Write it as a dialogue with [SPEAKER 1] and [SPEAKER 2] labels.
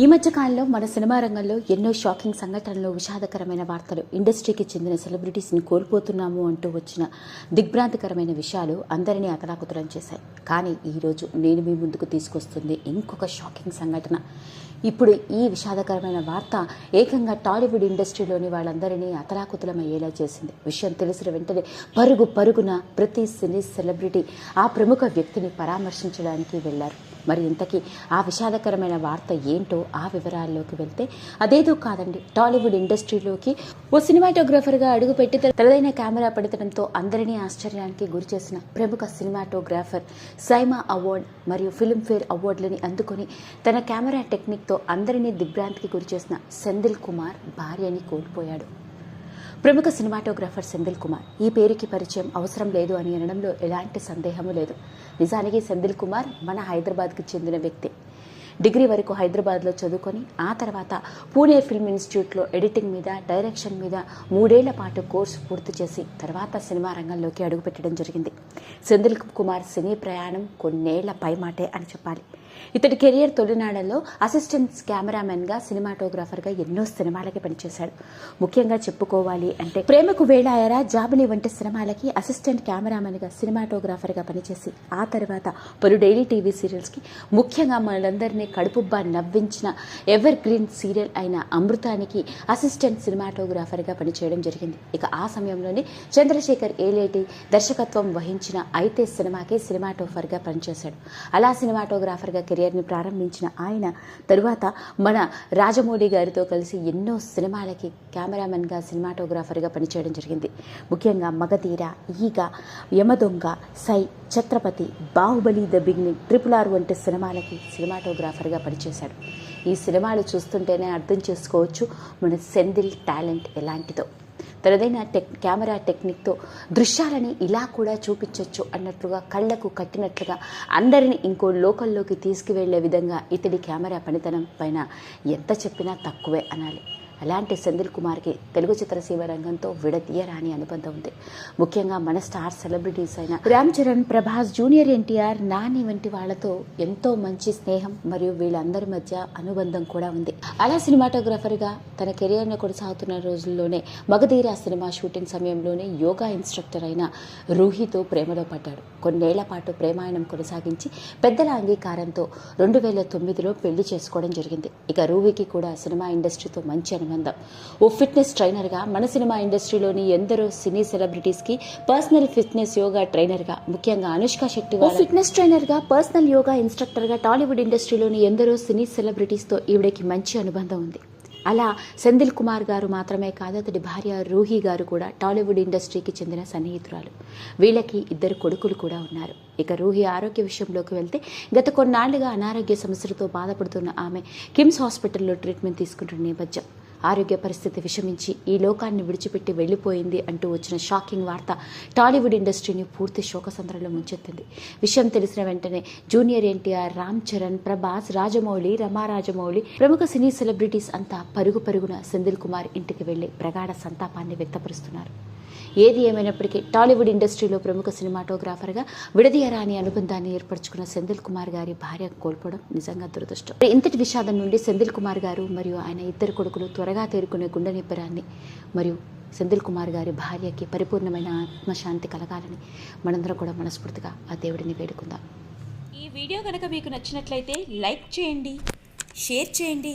[SPEAKER 1] ఈ మధ్యకాలంలో మన సినిమా రంగంలో ఎన్నో షాకింగ్ సంఘటనలు విషాదకరమైన వార్తలు ఇండస్ట్రీకి చెందిన సెలబ్రిటీస్ని కోల్పోతున్నాము అంటూ వచ్చిన దిగ్భ్రాంతికరమైన విషయాలు అందరినీ అతలాకుతలం చేశాయి. కానీ ఈరోజు నేను మీ ముందుకు తీసుకొస్తుంది ఇంకొక షాకింగ్ సంఘటన. ఇప్పుడు ఈ విషాదకరమైన వార్త ఏకంగా టాలీవుడ్ ఇండస్ట్రీలోని వాళ్ళందరినీ అతలాకుతలమయ్యేలా చేసింది. విషయం తెలిసిన వెంటనే పరుగు పరుగున ప్రతి సినీ సెలబ్రిటీ ఆ ప్రముఖ వ్యక్తిని పరామర్శించడానికి వెళ్ళారు. మరి ఇంతకీ ఆ విషాదకరమైన వార్త ఏంటో ఆ వివరాల్లోకి వెళ్తే అదేదో కాదండి. టాలీవుడ్ ఇండస్ట్రీలోకి ఓ సినిమాటోగ్రాఫర్గా అడుగుపెట్టి తనదైన కెమెరా పడతడంతో అందరినీ ఆశ్చర్యానికి గురిచేసిన ప్రముఖ సినిమాటోగ్రాఫర్ సైమా అవార్డ్ మరియు ఫిల్మ్ఫేర్ అవార్డులని అందుకొని తన కెమెరా టెక్నిక్తో అందరినీ దిగ్భ్రాంతికి గురిచేసిన సెందిల్ కుమార్ భార్యని కోల్పోయాడు. ప్రముఖ సినిమాటోగ్రాఫర్ సెందిల్ కుమార్ ఈ పేరుకి పరిచయం అవసరం లేదు అని అనడంలో ఎలాంటి సందేహము లేదు. నిజానికి సెందిల్ కుమార్ మన హైదరాబాద్కి చెందిన వ్యక్తి. డిగ్రీ వరకు హైదరాబాద్లో చదువుకొని ఆ తర్వాత పూణే ఫిల్మ్ ఇన్స్టిట్యూట్లో ఎడిటింగ్ మీద డైరెక్షన్ మీద మూడేళ్ళ పాటు కోర్సు పూర్తి చేసి తర్వాత సినిమా రంగంలోకి అడుగుపెట్టడం జరిగింది. సెందిల్ కుమార్ సినీ ప్రయాణం కొన్నేళ్ళ పైమాటే అని చెప్పాలి. ఇతడి కెరియర్ తొలినాడలో అసిస్టెంట్ కెమెరామెన్గా సినిమాటోగ్రాఫర్గా ఎన్నో సినిమాలకి పనిచేశాడు. ముఖ్యంగా చెప్పుకోవాలి అంటే ప్రేమకు వేళాయరా జాబిని వంటి సినిమాలకి అసిస్టెంట్ కెమెరామెన్గా సినిమాటోగ్రాఫర్గా పనిచేసి ఆ తర్వాత పలు డైలీ టీవీ సీరియల్స్కి ముఖ్యంగా మనందరినీ కడుపుబ్బా నవ్వించిన ఎవర్ గ్రీన్ సీరియల్ అయిన అమృతానికి అసిస్టెంట్ సినిమాటోగ్రాఫర్గా పనిచేయడం జరిగింది. ఇక ఆ సమయంలోనే చంద్రశేఖర్ ఏలేటి దర్శకత్వం వహించిన అయితే సినిమాకి సినిమాటోఫర్గా పనిచేశాడు. అలా సినిమాటోగ్రాఫర్గా కెరియర్ని ప్రారంభించిన ఆయన తరువాత మన రాజమౌళి గారితో కలిసి ఎన్నో సినిమాలకి కెమెరామెన్గా సినిమాటోగ్రాఫర్గా పనిచేయడం జరిగింది. ముఖ్యంగా Magadheera Eega Yamadonga Sye Chatrapathi Baahubali the beginning triple R వంటి సినిమాలకి సినిమాటోగ్రాఫర్గా పనిచేశాడు. ఈ సినిమాలు చూస్తుంటేనే అర్థం చేసుకోవచ్చు మన సెందిల్ టాలెంట్ ఎలాంటిదో. తనదైన టెక్ కెమెరా టెక్నిక్తో దృశ్యాలని ఇలా కూడా చూపించవచ్చు అన్నట్లుగా కళ్ళకు కట్టినట్లుగా అందరిని ఇంకో లోకల్లోకి తీసుకువెళ్ళే విధంగా ఇతడి కెమెరా పనితనం పైన ఎంత చెప్పినా తక్కువే అనాలి. అలాంటి సెందిల్ కుమార్కి తెలుగు చిత్రసీమ రంగంతో విడదీయరాని అనుబంధం ఉంది. ముఖ్యంగా మన స్టార్ సెలబ్రిటీస్ అయిన రామ్ చరణ్ ప్రభాస్ జూనియర్ ఎన్టీఆర్ నాని వంటి వాళ్ళతో ఎంతో మంచి స్నేహం మరియు వీళ్ళందరి మధ్య అనుబంధం కూడా ఉంది. అలా సినిమాటోగ్రాఫర్గా తన కెరియర్ను కొనసాగుతున్న రోజుల్లోనే మగధీర సినిమా షూటింగ్ సమయంలోనే యోగా ఇన్స్ట్రక్టర్ అయిన రూహితో ప్రేమలో పడ్డాడు. కొన్నేళ్ళ పాటు ప్రేమాయణం కొనసాగించి పెద్దల అంగీకారంతో రెండు వేల తొమ్మిదిలో పెళ్ళి చేసుకోవడం జరిగింది. ఇక రూహికి కూడా సినిమా ఇండస్ట్రీతో మంచి అనుభవం అనుబంధం ఓ ఫిట్నెస్ ట్రైనర్గా మన సినిమా ఇండస్ట్రీలోని ఎందరో సినీ సెలబ్రిటీస్కి పర్సనల్ ఫిట్నెస్ యోగా ట్రైనర్గా ముఖ్యంగా అనుష్క శెట్టి ఓ ఫిట్నెస్ ట్రైనర్గా పర్సనల్ యోగా ఇన్స్ట్రక్టర్గా టాలీవుడ్ ఇండస్ట్రీలోని ఎందరో సినీ సెలబ్రిటీస్తో ఈవిడకి మంచి అనుబంధం ఉంది. అలా సెందిల్ కుమార్ గారు మాత్రమే కాదు అతడి భార్య రూహి గారు కూడా టాలీవుడ్ ఇండస్ట్రీకి చెందిన సన్నిహితురాలు. వీళ్ళకి ఇద్దరు కొడుకులు కూడా ఉన్నారు. ఇక రూహి ఆరోగ్య విషయంలోకి వెళ్తే గత కొన్నాళ్ళుగా అనారోగ్య సమస్యలతో బాధపడుతున్న ఆమె కిమ్స్ హాస్పిటల్లో ట్రీట్మెంట్ తీసుకుంటున్న నేపథ్యం. ఆరోగ్య పరిస్థితి విషమించి ఈ లోకాన్ని విడిచిపెట్టి వెళ్ళిపోయింది అంటూ వచ్చిన షాకింగ్ వార్త టాలీవుడ్ ఇండస్ట్రీని పూర్తి శోకసంద్రంలో ముంచెత్తింది. విషయం తెలిసిన వెంటనే జూనియర్ ఎన్టీఆర్ రామ్ చరణ్ ప్రభాస్ రాజమౌళి రమా రాజమౌళి ప్రముఖ సినీ సెలబ్రిటీస్ అంతా పరుగు పరుగున సెందిల్ కుమార్ ఇంటికి వెళ్ళి ప్రగాఢ సంతాపాన్ని వ్యక్తపరుస్తున్నారు. ఏది ఏమైనప్పటికీ టాలీవుడ్ ఇండస్ట్రీలో ప్రముఖ సినిమాటోగ్రాఫర్గా విడదీయరాని అనుబంధాన్ని ఏర్పరచుకున్న సెందిల్ కుమార్ గారి భార్య కోల్పోవడం నిజంగా దురదృష్టం. ఇంతటి విషాదం నుండి సెందిల్ కుమార్ గారు మరియు ఆయన ఇద్దరు కొడుకులు త్వరగా తేరుకునే గుండె నిబ్బరాన్ని మరియు సెందిల్ కుమార్ గారి భార్యకి పరిపూర్ణమైన ఆత్మశాంతి కలగాలని మనందరం కూడా మనస్ఫూర్తిగా ఆ దేవుడిని వేడుకుందాం.
[SPEAKER 2] ఈ వీడియో కనుక మీకు నచ్చినట్లయితే లైక్ చేయండి షేర్ చేయండి